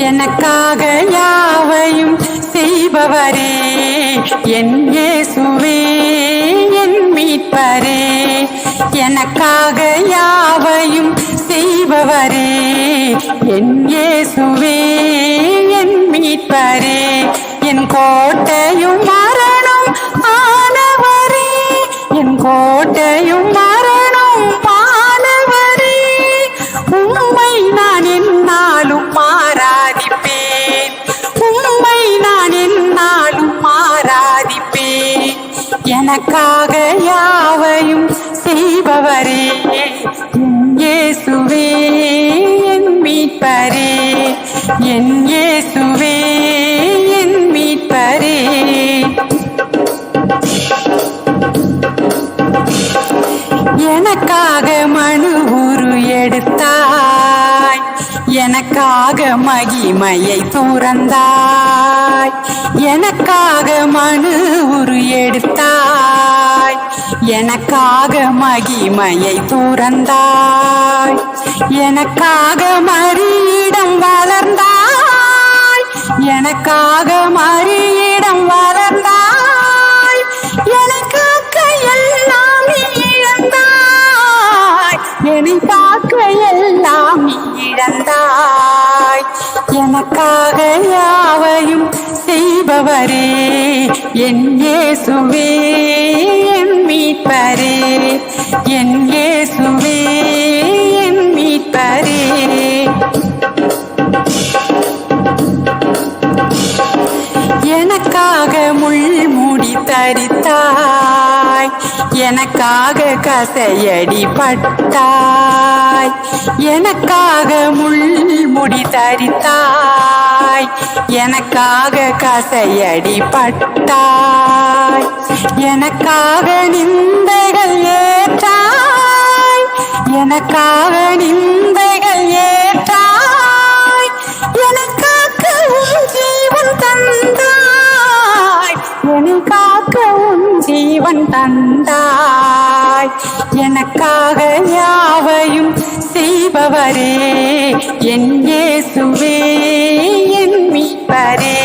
எனக்காக யாவையும் செய்பவரே என் இயேசுவே என் மீட்பரே. எனக்காக யாவையும் செய்பவரே என் இயேசுவே என் மீட்பரே. என் கோட்டையும் மரணம் ஆனவரே என் கோட்டையும் உனக்காக யாவையும் செய்பவரே என் இயேசுவே என் மீட்பரே என் இயேசுவே என் மீட்பரே. எனக்காக மனு உரு எடுத்தாய் எனக்காக மகிமையை துறந்தாய் எனக்காக மனு உரு எடுத்தாய். எனக்காக மகிமையை துறந்தாய். எனக்காக மறியிடம் வளர்ந்தாய். எனக்காக மறியிடம் வளர்ந்தாய். எனக்காக எல்லாம் இழந்தாய். என்னை பார்க்க எல்லாம் இழந்தாய். எனக்காக யாவையும் செய்பவரே என் இயேசுவே என் மீட்பரே என் இயேசுவே என் மீட்பரே. எனக்காக முள்முடி தரித்தாய் எனக்காக கசையடி பட்டாய் எனக்காக முடி தரித்தாய். எனக்காக கசையடி பட்டாய். எனக்காக நிந்தைகள் ஏற்றாய். எனக்காக நிந்தைகள் ஏற்றாய். எனக்காக உன் ஜீவன் தந்தாய். எனக்காக உன் ஜீவன் தந்தாய். மீட்பரே என் இயேசுவே என் மீட்பரே.